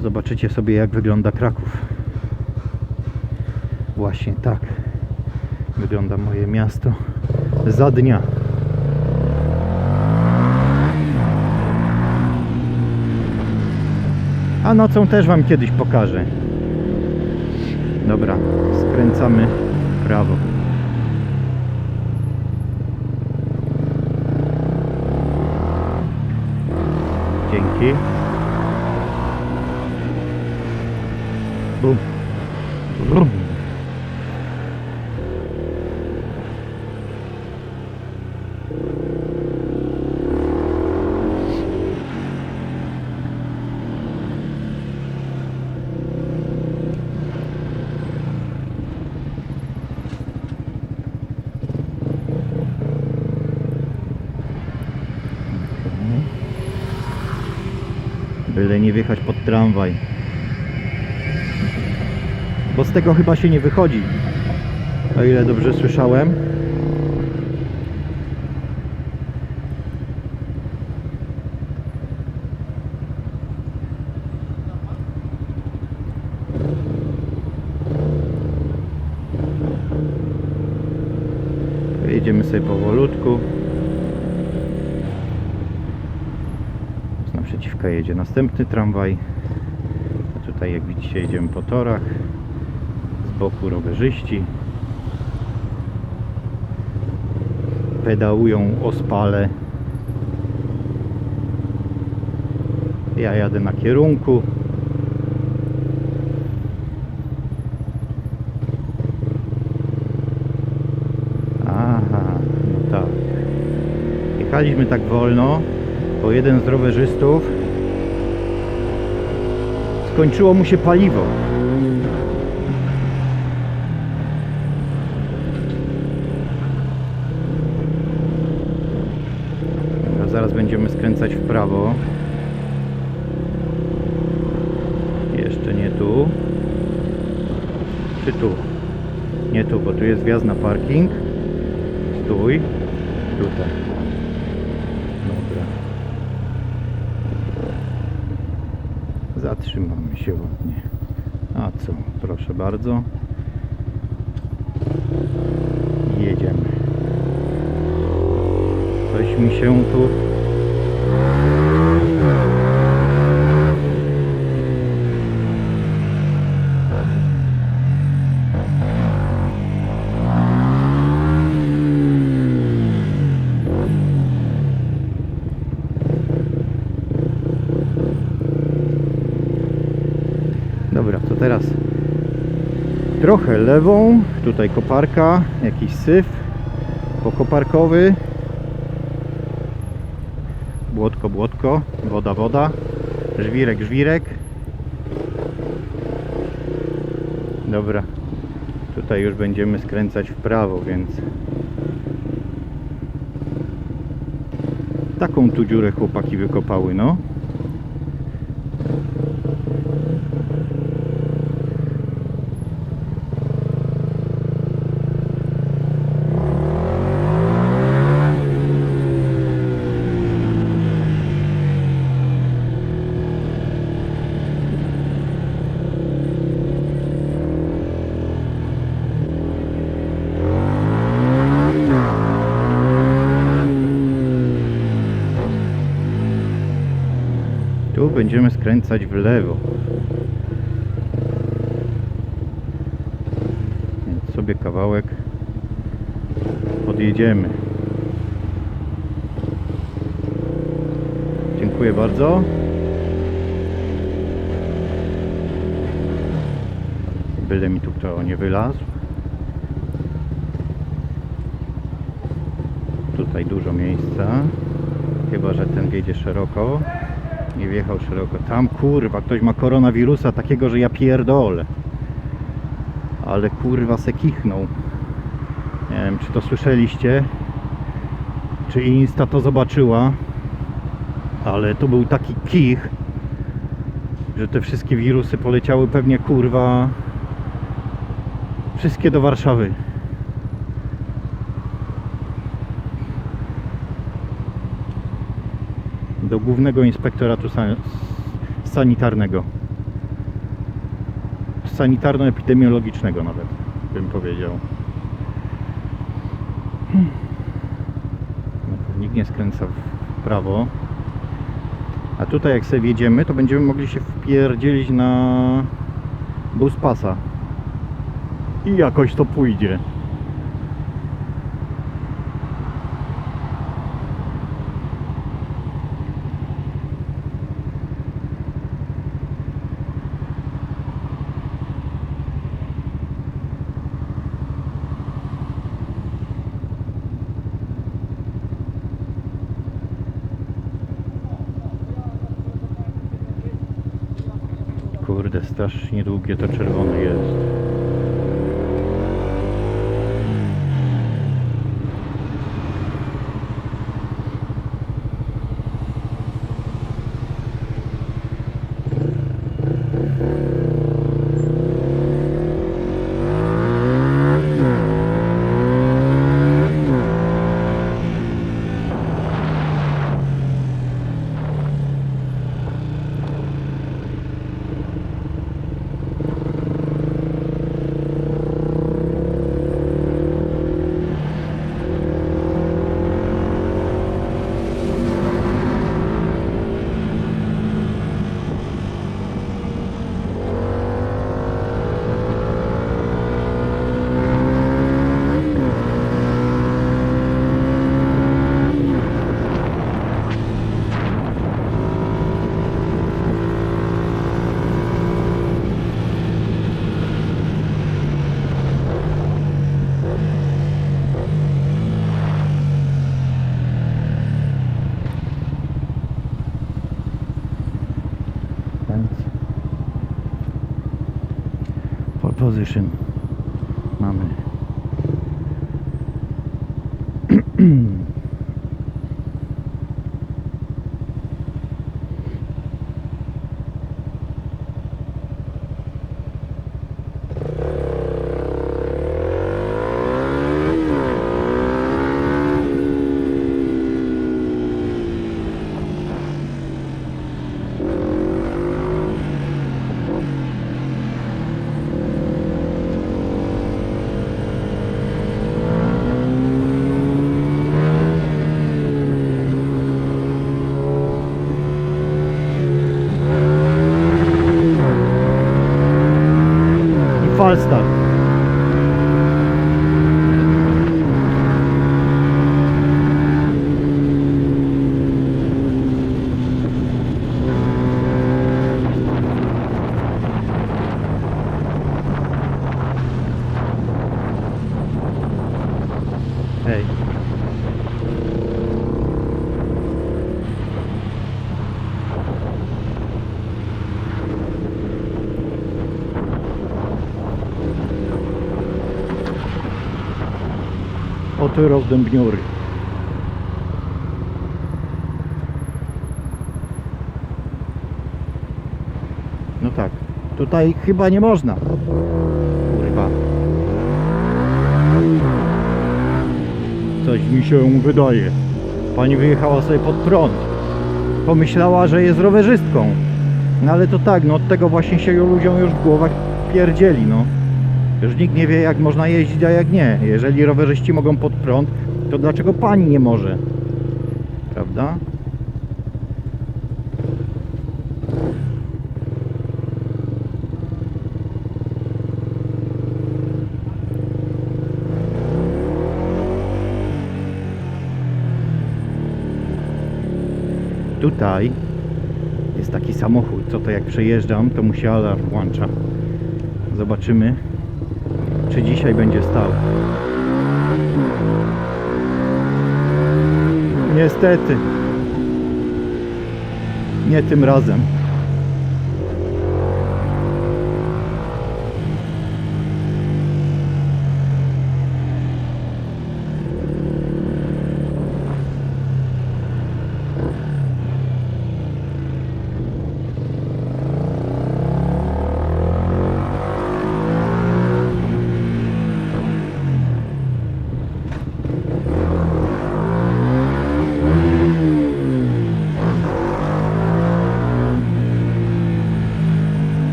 Zobaczycie sobie jak wygląda Kraków. Właśnie tak wygląda moje miasto za dnia. A nocą też Wam kiedyś pokażę. Dobra, skręcamy w prawo. Dzięki. Byle nie wjechać pod tramwaj. Bo z tego chyba się nie wychodzi. O ile dobrze słyszałem. Jedziemy sobie powolutku. Naprzeciwka jedzie następny tramwaj. Tutaj jak widzicie jedziemy po torach. Z boku rowerzyści. Pedałują ospale. Ja jadę na kierunku. No tak. Jechaliśmy tak wolno, bo jeden z rowerzystów skończyło mu się paliwo. Zaraz będziemy skręcać w prawo. Jeszcze nie tu. Czy tu? Nie tu, bo tu jest wjazd na parking. Stój. Tutaj. Dobra. Zatrzymamy się ładnie. A co? Proszę bardzo. Jedziemy. Coś mi się tu... Dobra, to teraz trochę lewą, tutaj koparka, jakiś syf pokoparkowy. Błotko, błotko, woda, woda, żwirek, żwirek. Dobra, tutaj już będziemy skręcać w prawo, więc taką tu dziurę chłopaki wykopały, no. Tu będziemy skręcać w lewo. Więc sobie kawałek podjedziemy. Dziękuję bardzo. Byle mi tu kto nie wylazł. Tutaj dużo miejsca. Chyba, że ten wjedzie szeroko. Nie wjechał szeroko. Tam kurwa, ktoś ma koronawirusa takiego, że ja pierdolę. Ale kurwa se kichnął. Nie wiem, czy to słyszeliście. Czy Insta to zobaczyła. Ale to był taki kich, że te wszystkie wirusy poleciały pewnie kurwa. Wszystkie do Warszawy. Do Głównego Inspektoratu San- Sanitarnego. sanitarno-epidemiologicznego nawet, bym powiedział. Hmm. No, Nikt nie skręca w prawo. A tutaj jak sobie wjedziemy, to będziemy mogli się wpierdzielić na bus pasa. I jakoś to pójdzie. Strasznie długie to czerwone jest. Więc pole position mamy. I Falstaff. Hej. Oto Dębniury. No tak, tutaj chyba nie można. Kurwa. Coś mi się wydaje. Pani wyjechała sobie pod prąd. Pomyślała, że jest rowerzystką. No ale to tak, no od tego właśnie się ludziom już w głowach pierdzieli, no. Już nikt nie wie jak można jeździć, a jak nie. Jeżeli rowerzyści mogą pod prąd, to dlaczego pani nie może? Prawda? Tutaj jest taki samochód, co to jak przejeżdżam, to mu się alarm włącza. Zobaczymy, czy dzisiaj będzie stał. Niestety. Nie tym razem.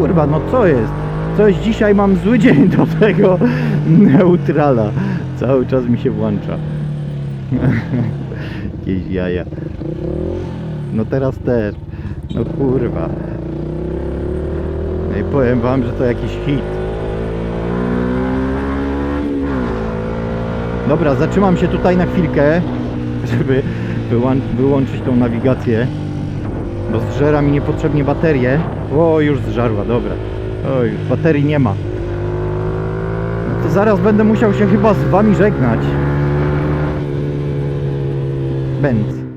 Kurwa, no co jest? Coś dzisiaj mam zły dzień do tego neutrala. Cały czas mi się włącza. Jakieś jaja. No teraz też. No kurwa. No i powiem wam, że to jakiś hit. Dobra, zatrzymam się tutaj na chwilkę, żeby wyłą- wyłączyć tą nawigację. Bo zżera mi niepotrzebnie baterię. O, już zżarła, dobra. O, już baterii nie ma. No to zaraz będę musiał się chyba z wami żegnać. Bęc.